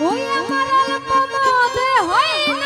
ওই আমার অল্প মদে হয়